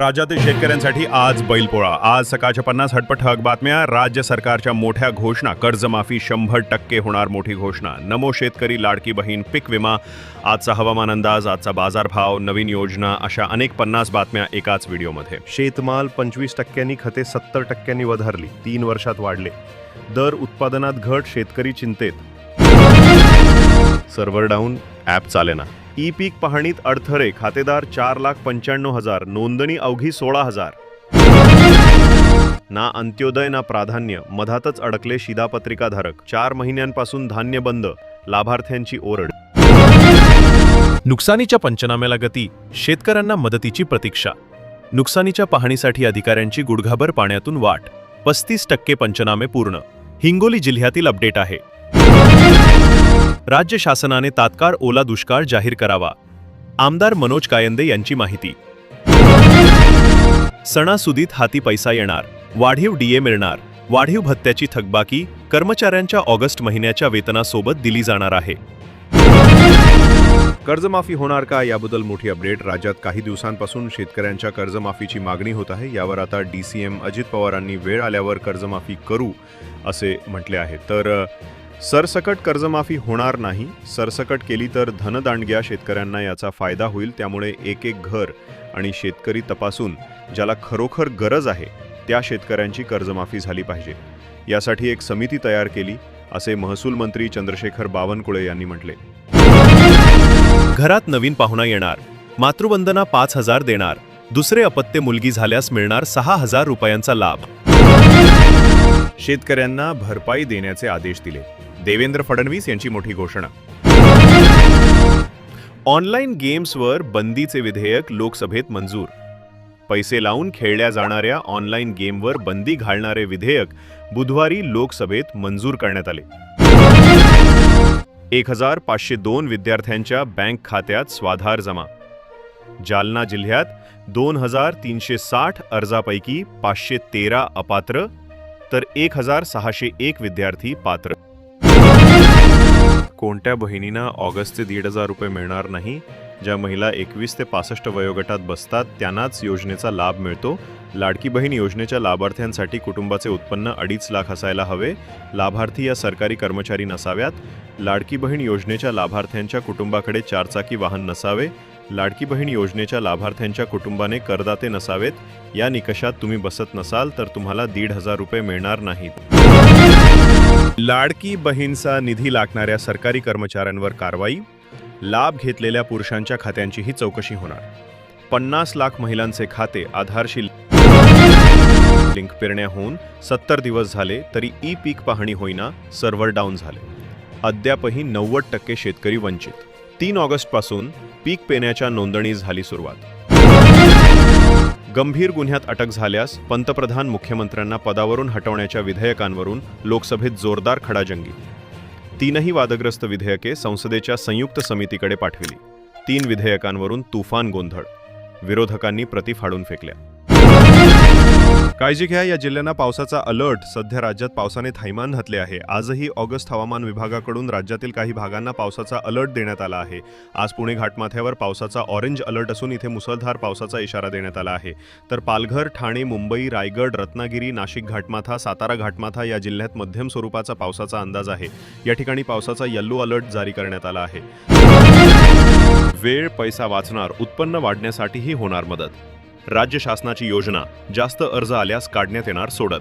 राज्यातील शेतकऱ्यांसाठी आज बैलपोळा. आज सकाळच्या पन्नास हटपट ठळक बातम्या. राज्य सरकारच्या मोठ्या घोषणा. कर्जमाफी शंभर टक्के होणार मोठी घोषणा. नमो शेतकरी लाडकी बहीण पीक विमा. आजचा हवामान अंदाज आजचा बाजारभाव नवीन योजना अशा अनेक पन्नास बातम्या एकाच व्हिडिओमध्ये. शेतमाल पंचवीस टक्क्यांनी खते सत्तर टक्क्यांनी वधारली. तीन वर्षात वाढले. दर उत्पादनात घट शेतकरी चिंतेत. सर्व्हर डाऊन ॲप चालेना. ई पीक पाहणीत अडथळे खातेदार चार लाख पंच्याण्णव हजार नोंदणी अवघी सोळा हजार. ना अंत्योदय ना प्राधान्य मधातच अडकले शिधापत्रिकाधारक. चार महिन्यांपासून धान्य बंद लाभार्थ्यांची ओरड. नुकसानीच्या पंचनाम्याला गती शेतकऱ्यांना मदतीची प्रतीक्षा. नुकसानीच्या पाहणीसाठी अधिकाऱ्यांची गुडघाभर पाण्यातून वाट. पस्तीस टक्के पंचनामे पूर्ण. हिंगोली जिल्ह्यातील अपडेट आहे. राज्य शासनाने तात्काळ ओला दुष्काळ जाहीर करावा. आमदार मनोज कायंदे यांची माहिती. सणासुदीत हाती पैसा येणार वाढीव डीए मिळणार वाढीव भत्त्याची थकबाकी कर्मचाऱ्यांच्या ऑगस्ट महिन्याच्या वेतनासोबत दिली जाणार आहे. कर्जमाफी होणार का याबद्दल मोठी अपडेट राज्यात काही दिवसांपासून शेतकऱ्यांच्या कर्जमाफीची मागणी होत आहे यावर आता डी सी एम अजित पवारांनी वेळ आल्यावर कर्जमाफी करू असे म्हटले आहे. तर सरसकट कर्जमाफी होणार नाही. सरसकट केली तर धनदांडग्या शेतकऱ्यांना याचा फायदा होईल त्यामुळे एक एक घर आणि शेतकरी तपासून ज्याला खरोखर गरज आहे त्या शेतकऱ्यांची कर्जमाफी झाली पाहिजे. यासाठी एक समिती तयार केली असे महसूल मंत्री चंद्रशेखर बावनकुळे यांनी म्हटले. घरात नवीन पाहुणा येणार. मातृवंदना पाच हजार देणार. दुसरे अपत्य मुलगी झाल्यास मिळणार सहा हजार रुपयांचा लाभ. शेतकऱ्यांना भरपाई देण्याचे आदेश दिले. देवेंद्र फडणवीस यांची मोठी घोषणा. ऑनलाईन गेम्सवर बंदीचे विधेयक लोकसभेत मंजूर. पैसे लावून खेळल्या जाणाऱ्या ऑनलाईन गेमवर बंदी घालणारे विधेयक बुधवारी लोकसभेत मंजूर करण्यात आले. एक हजार पाचशे दोन विद्यार्थ्यांच्या बँक खात्यात स्वाधार जमा. जालना जिल्ह्यात दोन हजार तीनशे साठ अर्जापैकी पाचशे तेरा अपात्र तर एक हजार सहाशे एक विद्यार्थी पात्र. कोणत्या बहिणींना ऑगस्ट ते दीड हजार रुपये मिळणार नाही ज्या महिला एकवीस ते पासष्ट वयोगटात बसतात त्यांनाच योजनेचा लाभ मिळतो. लाडकी बहीण योजनेच्या लाभार्थ्यांसाठी कुटुंबाचे उत्पन्न अडीच लाख असायला हवे. लाभार्थी या सरकारी कर्मचारी नसाव्यात. लाडकी बहीण योजनेच्या लाभार्थ्यांच्या कुटुंबाकडे चारचाकी वाहन नसावे. लाडकी बहीण योजनेच्या लाभार्थ्यांच्या कुटुंबाने करदाते नसावेत. या निकषात तुम्ही बसत नसाल तर तुम्हाला दीड हजार रुपये मिळणार नाहीत. लाडकी बहीणचा निधी लागणाऱ्या सरकारी कर्मचाऱ्यांवर कारवाई लाभ घेतलेल्या पुरुषांच्या खात्यांचीही चौकशी होणार. पन्नास लाख महिलांचे खाते आधारशी लिंक पेरण्या होऊन सत्तर दिवस झाले तरी ई पीक पाहणी होईना सर्व्हर डाऊन झाले. अद्यापही नव्वद टक्के शेतकरी वंचित. तीन ऑगस्टपासून पीक पेण्याच्या नोंदणी झाली सुरुवात. गंभीर गुन्ह्यात अटक झाल्यास पंतप्रधान मुख्यमंत्र्यांना पदावरून हटवण्याच्या विधेयकांवरून लोकसभेत जोरदार खडाजंगी. तीनही वादग्रस्त विधेयके संसदेच्या संयुक्त समितीकडे पाठविली. तीन विधेयकांवरून तुफान गोंधळ. विरोधकांनी प्रति फाडून फेकल्या. काळजी घ्या या जिल्ह्यांना पावसाचा अलर्ट. सध्या राज्यात पावसाने थैमान घातले आहे. आजही ऑगस्ट हवामान विभागाकडून राज्यातील काही भागांना पावसाचा अलर्ट देण्यात आला आहे. आज पुणे घाटमाथ्यावर पावसाचा ऑरेंज अलर्ट असून इथे मुसळधार पावसाचा इशारा देण्यात आला आहे. तर पालघर ठाणे मुंबई रायगड रत्नागिरी नाशिक घाटमाथा सातारा घाटमाथा या जिल्ह्यात मध्यम स्वरूपाचा पावसाचा अंदाज आहे. या ठिकाणी पावसाचा येल्लो अलर्ट जारी करण्यात आला आहे. वेळ पैसा वाचणार उत्पन्न वाढण्यासाठीही होणार मदत. राज्य शासनाची योजना जास्त अर्ज आल्यास काढण्यात येणार सोडत.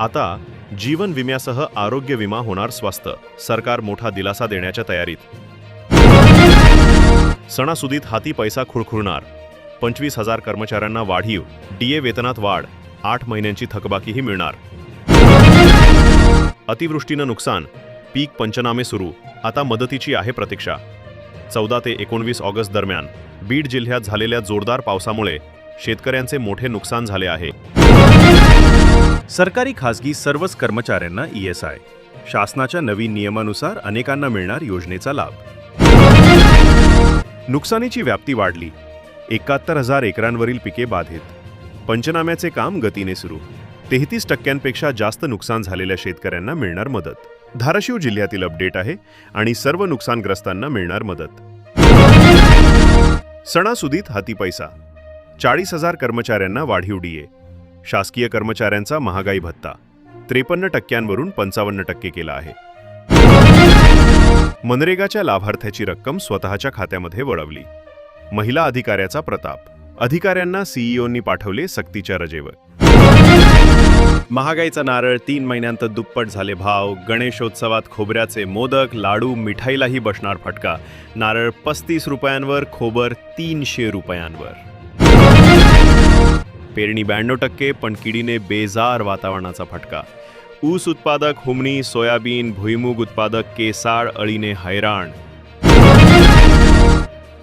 आता जीवन विम्यासह आरोग्य विमा होणार स्वस्त सरकार मोठा दिलासा देण्याच्या तयारीत. सणासुदीत हाती पैसा खुळखुळणार पंचवीस हजार कर्मचाऱ्यांना वाढीव डीए वेतनात वाढ आठ महिन्यांची थकबाकीही मिळणार. अतिवृष्टीनं नुकसान पीक पंचनामे सुरू आता मदतीची आहे प्रतीक्षा. चौदा ते एकोणवीस ऑगस्ट दरम्यान बीड जिल्ह्यात झालेल्या जोरदार पावसामुळे शेतकऱ्यांचे मोठे नुकसान झाले आहे. सरकारी खासगी सर्वच कर्मचाऱ्यांना ईएसआय शासनाच्या नवीन नियमानुसार अनेकांना मिळणार योजनेचा लाभ. नुकसानीची व्याप्ती वाढली. एकाहत्तर हजार एकरांवरील पिके बाधित. पंचनाम्याचे काम गतीने सुरू. तेहतीस टक्क्यांपेक्षा जास्त नुकसान झालेल्या शेतकऱ्यांना मिळणार मदत. धाराशिव जिल्ह्यातील अपडेट आहे आणि सर्व नुकसानग्रस्तांना मिळणार मदत. सणासुदीत हाती पैसा. चाळीस हजार कर्मचाऱ्यांना वाढीव डीए शासकीय कर्मचाऱ्यांचा महागाई भत्ता. त्रेपन्न टक्क्यांवरून पंचावन्न टक्के केला आहे. मनरेगाच्या लाभार्थ्याची रक्कम स्वतःच्या खात्यामध्ये वळवली. महिला अधिकाऱ्याचा प्रताप. अधिकाऱ्यांना सीईओंनी पाठवले सक्तीच्या रजेवर. महागाईचा नारळ तीन महिन्यांत दुप्पट झाले भाव. गणेशोत्सवात खोबऱ्याचे मोदक लाडू मिठाईलाही बसणार फटका. नारळ पस्तीस रुपयांवर खोबर तीनशे रुपयांवर. पेरणी ब्याण्णव टक्के पण किडीने बेजार वातावरणाचा फटका. ऊस उत्पादक हुमणी सोयाबीन भुईमूग उत्पादक केसाळ अळीने हैराण.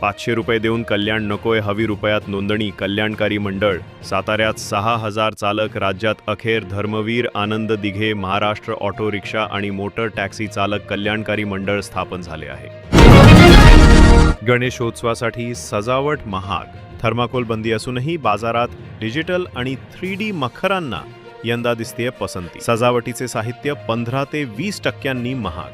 पाचशे रुपये देऊन कल्याण नकोय हवी रुपयात नोंदणी कल्याणकारी मंडळ. साताऱ्यात सहा हजार चालक राज्यात अखेर धर्मवीर आनंद दिघे महाराष्ट्र ऑटो रिक्षा आणि मोटर टॅक्सी चालक कल्याणकारी मंडळ स्थापन झाले आहे. गणेशोत्सवासाठी सजावट महाग. थर्माकोल बंदी असूनही बाजारात डिजिटल आणि थ्री डी मखरांना यंदा दिसतेय पसंती. सजावटीचे साहित्य पंधरा ते वीस टक्क्यांनी महाग.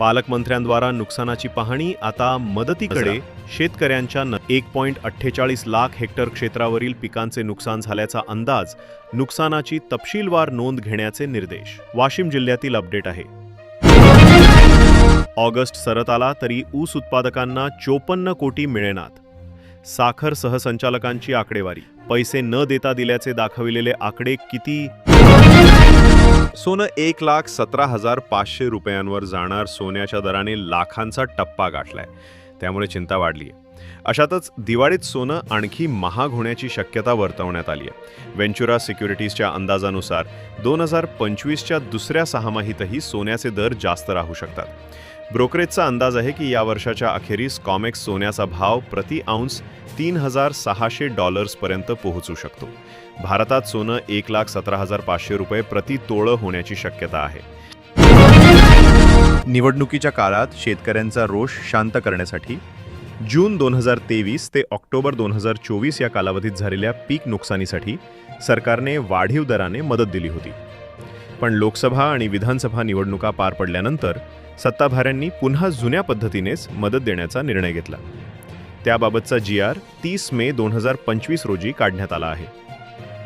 पालकमंत्र्यांद्वारा नुकसानाची पाहणी आता मदतीकडे शेतकऱ्यांच्या एक पॉईंट अठ्ठेचाळीस लाख हेक्टर क्षेत्रावरील पिकांचे नुकसान झाल्याचा अंदाज नुकसानाची तपशीलवार नोंद घेण्याचे निर्देश. वाशिम जिल्ह्यातील अपडेट आहे. ऑगस्ट सरत आला तरी ऊस उत्पादकांना चोपन्न कोटी मिळेनात. साखर सहसंचालकांची आकडेवारी. पैसे न देता दिल्याचे दाखविलेले आकडे किती? सोनं एक लाख सतरा हजार पाचशे रुपयांवर जाणार सोन्याच्या दराने लाखांचा टप्पा गाठलाय. त्यामुळे चिंता वाढली आहे अशातच दिवाळीत सोनं आणखी महाग होण्याची शक्यता वर्तवण्यात आली आहे वेंचुरा सिक्युरिटीजच्या अंदाजानुसार दोन हजार पंचवीसच्या दुसऱ्या सहामाहीतही सोन्याचे दर जास्त राहू शकतात. ब्रोकरेजचा अंदाज आहे की या वर्षाच्या अखेरीस कॉमेक्स सोन्याचा भाव प्रति औंस तीन हजार सहाशे डॉलर्सपर्यंत पोहोचू शकतो. भारतात सोनं एक लाख सतरा हजार पाचशे रुपये प्रति तोळं होण्याची शक्यता आहे. निवडणुकीच्या काळात शेतकऱ्यांचा रोष शांत करण्यासाठी जून दोन हजार तेवीस ते ऑक्टोबर दोन हजार चोवीस या कालावधीत झालेल्या पीक नुकसानीसाठी सरकारने वाढीव दराने मदत दिली होती. पण लोकसभा आणि विधानसभा निवडणुका पार पडल्यानंतर सत्ताधाऱ्यांनी पुन्हा जुन्या पद्धतीनेच मदत देण्याचा निर्णय घेतला. त्याबाबतचा जी आर तीस मे दोन हजार पंचवीस रोजी काढण्यात आला आहे.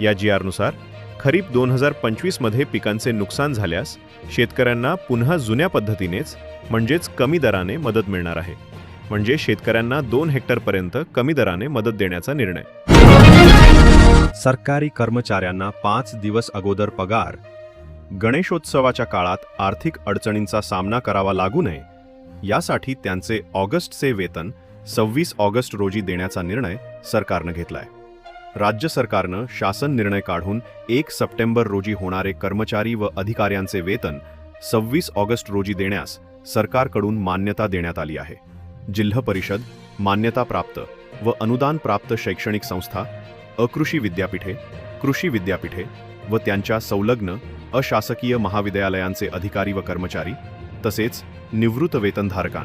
या जी आरनुसार खरीप दोन हजार पंचवीसमध्ये पिकांचे नुकसान झाल्यास शेतकऱ्यांना पुन्हा जुन्या पद्धतीनेच म्हणजेच कमी दराने मदत मिळणार आहे. म्हणजे शेतकऱ्यांना दोन हेक्टरपर्यंत कमी दराने मदत देण्याचा निर्णय. सरकारी कर्मचाऱ्यांना पाच दिवस अगोदर पगार. गणेशोत्सवाच्या काळात आर्थिक अडचणींचा सामना करावा लागू नये. यासाठी त्यांचे ऑगस्टचे वेतन सव्वीस ऑगस्ट रोजी देण्याचा निर्णय सरकारनं घेतलाय. राज्य सरकारनं शासन निर्णय काढून एक सप्टेंबर रोजी होणारे कर्मचारी व अधिकाऱ्यांचे वेतन सव्वीस ऑगस्ट रोजी देण्यास सरकारकडून मान्यता देण्यात आली आहे. जिल्हा परिषद मान्यता प्राप्त व अनुदान प्राप्त शैक्षणिक संस्था अकृषी विद्यापीठे कृषी विद्यापीठे व त्यांच्या संलग्न अशासकीय महाविद्यालयांचे अधिकारी व कर्मचारी तसेच निवृत्त वेतनधारकां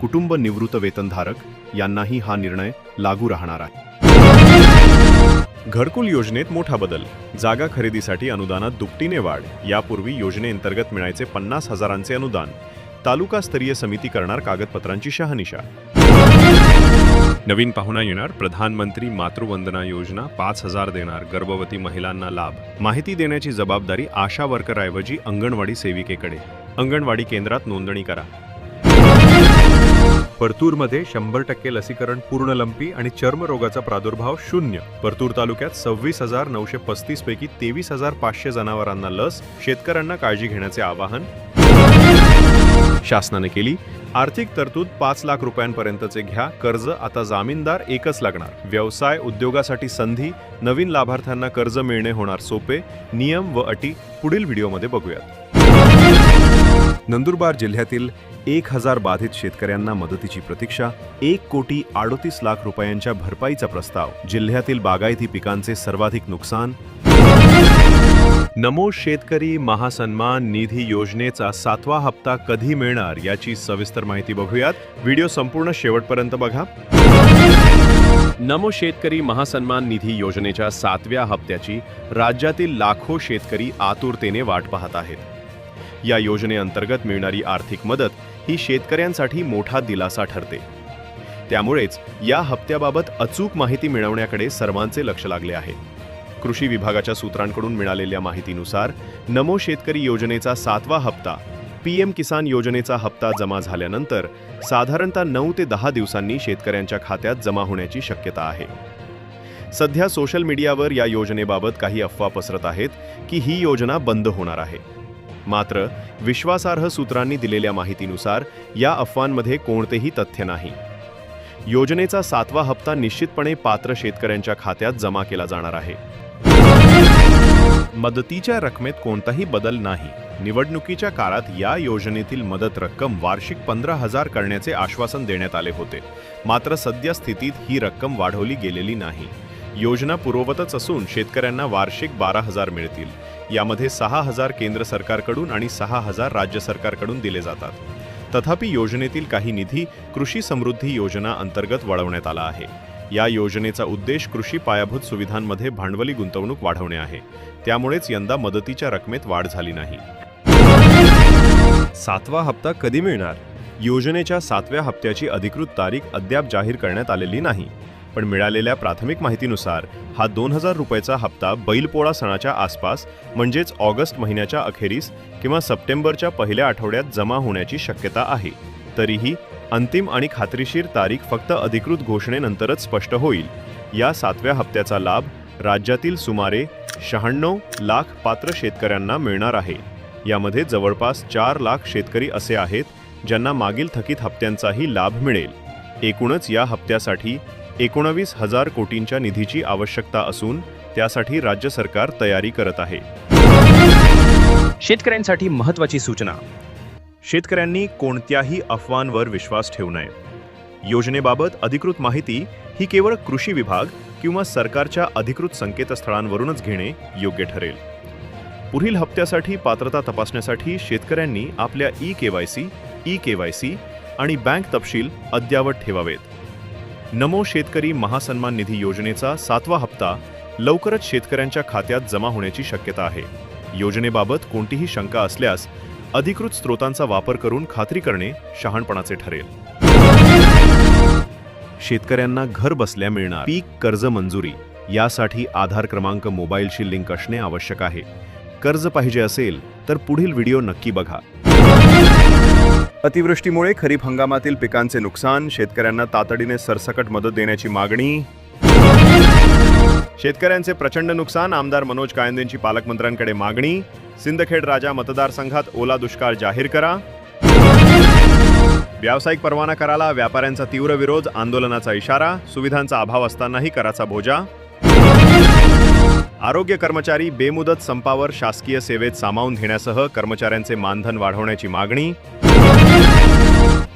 कुटुंब निवृत्त वेतनधारक यांनाही हा निर्णय लागू राहणार आहे. घरकुल योजनेत मोठा बदल. जागा खरेदीसाठी अनुदानात दुपटीने वाढ. यापूर्वी योजनेअंतर्गत मिळायचे पन्नास हजारांचे अनुदान. तालुकास्तरीय समिती करणार कागदपत्रांची शहानिशा. नवीन पाहुणा येणार. प्रधानमंत्री मातृवंदना योजना पाच हजार देणार. गर्भवती महिलांना लाभ. माहिती देण्याची जबाबदारी आशा वर्करऐवजी अंगणवाडी सेविकेकडे. अंगणवाडी केंद्रात नोंदणी करा. परतूरमध्ये शंभर टक्के लसीकरण पूर्णलंपी आणि चर्मरोगाचा प्रादुर्भाव शून्य. परतूर तालुक्यात सव्वीस हजार नऊशे पस्तीस पैकी तेवीस हजार पाचशे जनावरांना लस शेतकऱ्यांना काळजी घेण्याचे आवाहन. शासनाने केली. आर्थिक तरतूद पाच लाख रुपयांपर्यंतचे घ्या. कर्ज आता जामीनदार एकच लागणार. व्यवसाय उद्योगासाठी संधी. नवीन लाभार्थ्यांना कर्ज मिळणे होणार सोपे. नियम व अटी पुढील व्हिडिओमध्ये बघूयात. नंदुरबार जिल्ह्यातील एक हजार बाधित शेतकऱ्यांना मदतीची प्रतीक्षा एक कोटी अडोतीस लाख रुपयांच्या भरपाईचा प्रस्ताव जिल्ह्यातील बागायती पिकांचे सर्वाधिक नुकसान. नमो शेतकरी महासन्मान निधी योजनेचा सातवा हप्ता कधी मिळणार याची सविस्तर माहिती बघूयात. व्हिडिओ संपूर्ण शेवटपर्यंत बघा. नमो शेतकरी महासन्मान निधी योजनेच्या सातव्या हप्त्याची राज्यातील लाखो शेतकरी आतुरतेने वाट पाहत आहेत. या योजनेअंतर्गत मिळणारी आर्थिक मदत ही शेतकऱ्यांसाठी मोठा दिलासा ठरते. त्यामुळेच या हप्त्याबाबत अचूक माहिती मिळवण्याकडे सर्वांचे लक्ष लागले आहे. कृषी विभागाच्या सूत्रांकडून मिळालेल्या माहितीनुसार नमो शेतकरी योजनेचा सातवा हप्ता पीएम किसान योजनेचा हप्ता जमा झाल्यानंतर साधारणतः नऊ ते दहा दिवसांनी शेतकऱ्यांच्या खात्यात जमा होण्याची शक्यता आहे. सध्या सोशल मीडियावर या योजनेबाबत काही अफवा पसरत आहेत की ही योजना बंद होणार आहे. मात्र विश्वासार्ह सूत्रांनी दिलेल्या माहितीनुसार या अफवांमध्ये कोणतेही तथ्य नाही. योजनेचा सातवा हप्ता निश्चितपणे पात्र शेतकऱ्यांच्या खात्यात जमा केला जाणार आहे. मदतीच्या रकमेत कोणताही बदल नाही. निवडणुकीच्या काळात या योजनेतील मदत रक्कम वार्षिक पंधरा हजार करण्याचे आश्वासन देण्यात आले होते. मात्र सध्या स्थितीत ही रक्कम वाढवली गेलेली नाही. योजना पूर्ववतच असून शेतकऱ्यांना वार्षिक बारा हजार मिळतील. यामध्ये सहा हजार केंद्र सरकारकडून आणि सहा हजार राज्य सरकारकडून दिले जातात. तथापि योजनेतील काही निधी कृषी समृद्धी योजना अंतर्गत वळवण्यात आला आहे. या योजनेचा उद्देश कृषी पायाभूत सुविधांमध्ये भांडवली गुंतवणूक वाढवणे आहे. त्यामुळेच यंदा मदतीच्या रकमेत वाढ झाली नाही. सातवा हप्ता कधी मिळणार? योजनेच्या सातव्या हप्त्याची अधिकृत तारीख अद्याप जाहीर करण्यात आलेली नाही. पण मिळालेल्या प्राथमिक माहितीनुसार हा दोन हजार रुपयाचा हप्ता बैलपोळा सणाच्या आसपास म्हणजेच ऑगस्ट महिन्याच्या अखेरीस किंवा सप्टेंबरच्या पहिल्या आठवड्यात जमा होण्याची शक्यता आहे. तरीही अंतिम आणि खात्रीशीर तारीख फक्त अधिकृत घोषणेनंतरच स्पष्ट होईल. या सातव्या हप्त्याचा लाभ राज्यातील सुमारे शहाण्णव लाख पात्र शेतकऱ्यांना मिळणार आहे. यामध्ये जवळपास चार लाख शेतकरी असे आहेत ज्यांना मागील थकीत हप्त्यांचाही लाभ मिळेल. एकूणच या हप्त्यासाठी एकोणवीस हजार कोटींच्या निधीची आवश्यकता असून त्यासाठी राज्य सरकार तयारी करत आहे. शेतकऱ्यांसाठी महत्त्वाची सूचना. शेतकऱ्यांनी कोणत्याही अफवांवर विश्वास ठेवू नये. योजनेबाबत अधिकृत माहिती ही केवळ कृषी विभाग किंवा सरकारच्या अधिकृत संकेतस्थळांवरूनच घेणे योग्य ठरेल. पुढील हप्त्यासाठी पात्रता तपासण्यासाठी शेतकऱ्यांनी आपल्या E K Y C E K Y C आणि बँक तपशील अद्यावत ठेवावेत. नमो शेतकरी महासन्मान निधी योजनेचा सातवा हप्ता लवकरच शेतकऱ्यांच्या खात्यात जमा होण्याची शक्यता आहे. योजनेबाबत कोणतीही शंका असल्यास अधिकृत स्रोतांचा वापर करून खात्री करणे शहाणपणाचे ठरेल. शेतकऱ्यांना घर बसल्या मिळणार पीक कर्ज मंजुरी यासाठी आधार क्रमांक मोबाईलशी लिंक असणे आवश्यक आहे. कर्ज पाहिजे असेल तर पुढील व्हिडिओ नक्की बघा. अतिवृष्टीमुळे खरीप हंगामातील पिकांचे नुकसान शेतकऱ्यांना तातडीने सरसकट मदत देण्याची मागणी. शेतकऱ्यांचे प्रचंड नुकसान आमदार मनोज कायंदेंची पालकमंत्र्यांकडे मागणी. सिंदखेड राजा मतदारसंघात ओला दुष्काळ जाहीर करा. व्यावसायिक परवाना कराला व्यापाऱ्यांचा तीव्र विरोध आंदोलनाचा इशारा सुविधांचा अभाव असतानाही कराचा बोजा. आरोग्य कर्मचारी बेमुदत संपावर शासकीय सेवेत सामावून घेण्यासह कर्मचाऱ्यांचे मानधन वाढवण्याची मागणी.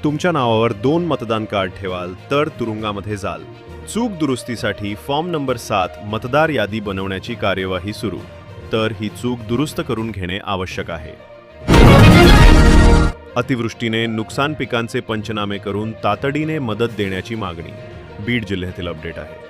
तुमच्या नावावर दोन मतदान कार्ड ठेवाल तर तुरुंगामध्ये जाल. चूक दुरुस्तीसाठी फॉर्म नंबर सात मतदार यादी बनवण्याची कार्यवाही सुरू. तर ही चूक दुरुस्त करून घेणे आवश्यक आहे. अतिवृष्टीने नुकसान पिकांचे पंचनामे करून तातडीने मदत देण्याची मागणी. बीड जिल्ह्यातील अपडेट आहे.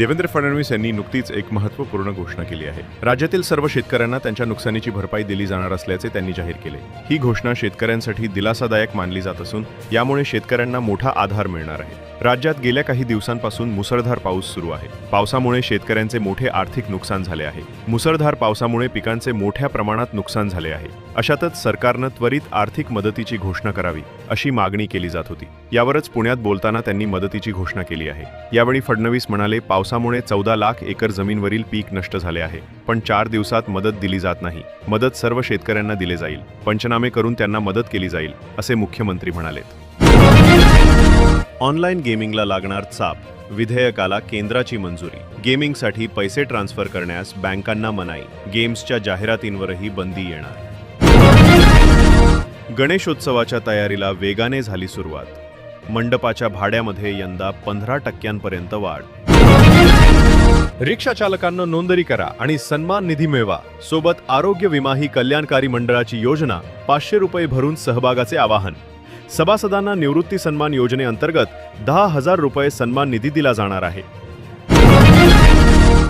देवेंद्र फडणवीस यांनी नुकतीच एक महत्त्वपूर्ण घोषणा केली आहे. राज्यातील सर्व शेतकऱ्यांना त्यांच्या नुकसानीची भरपाई दिली जाणार असल्याचे त्यांनी जाहीर केले. ही घोषणा शेतकऱ्यांसाठी दिलासादायक मानली जात असून यामुळे शेतकऱ्यांना मोठा आधार मिळणार आहे. राज्यात गेल्या काही दिवसांपासून मुसळधार पाऊस सुरू आहे. पावसामुळे शेतकऱ्यांचे मोठे आर्थिक नुकसान झाले आहे. मुसळधार पावसामुळे पिकांचे मोठ्या प्रमाणात नुकसान झाले आहे. अशातच सरकारनं त्वरित आर्थिक मदतीची घोषणा करावी अशी मागणी केली जात होती. यावरच पुण्यात बोलताना त्यांनी मदतीची घोषणा केली आहे. यावेळी फडणवीस म्हणाले पावसा पावसामुळे चौदा लाख एकर जमीनवरील पीक नष्ट झाले आहे. पण चार दिवसात मदत दिली जात नाही. मदत सर्व शेतकऱ्यांना दिले जाईल. पंचनामे करून त्यांना मदत केली जाईल असे मुख्यमंत्री म्हणालेत. ऑनलाईन गेमिंगला लागणार चाप विधेयकाला केंद्राची मंजुरी. गेमिंगसाठी पैसे ट्रान्स्फर करण्यास बँकांना मनाई गेम्सच्या जाहिरातींवरही बंदी येणार. गणेशोत्सवाच्या तयारीला वेगाने झाली सुरुवात. मंडपाच्या भाड्यामध्ये यंदा पंधरा टक्क्यांपर्यंत वाढ. रिक्षा चालकांना नोंदणी करा आणि सन्मान निधी मिळवा. सोबत आरोग्य विमा ही कल्याणकारी मंडळाची योजना पाचशे रुपये भरून सहभागाचे आवाहन. सभासदांना निवृत्ती सन्मान योजनेअंतर्गत दहा हजार रुपये सन्मान निधी दिला जाणार आहे.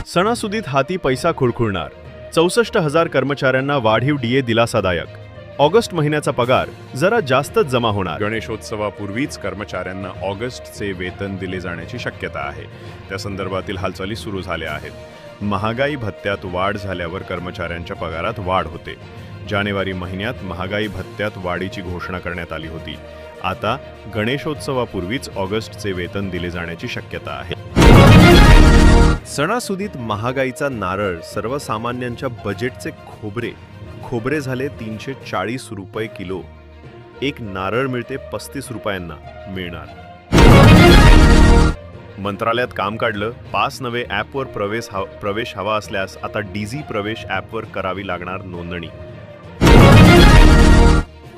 सणासुदीत हाती पैसा खुळखुळणार. चौसष्ट हजार कर्मचाऱ्यांना वाढीव डीए दिलासादायक. ऑगस्ट महिन्याचा पगार जरा जास्तच जमा होणार. गणेशोत्सवापूर्वीच कर्मचाऱ्यांना ऑगस्टचे वेतन दिले जाण्याची शक्यता आहे. त्या संदर्भातील हालचाली सुरू झाल्या आहेत. महागाई भत्त्यात वाढ झाल्यावर कर्मचाऱ्यांच्या पगारात वाढ होते. जानेवारी महिन्यात महागाई भत्त्यात वाढीची घोषणा करण्यात आली होती. आता गणेशोत्सवापूर्वीच ऑगस्टचे वेतन दिले जाण्याची शक्यता आहे. सणासुदीत महागाईचा नारळ सर्वसामान्यांच्या बजेटचे खोबरे खोबरे झाले तीनशे चाळीस रुपये किलो. एक नारळ मिळते पस्तीस रुपयांना मिळणार. मंत्रालयात काम काढलं पास नवे ॲपवर प्रवेश हा प्रवेश हवा असल्यास आता डीझी प्रवेश ॲपवर करावी लागणार नोंदणी.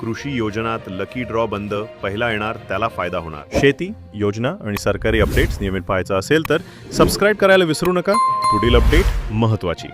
कृषी योजनात लकी ड्रॉ बंद पहिला येणार त्याला फायदा होणार. शेती योजना आणि सरकारी अपडेट्स नियमित पाहायचं असेल तर सबस्क्राईब करायला विसरू नका. पुढील अपडेट महत्वाची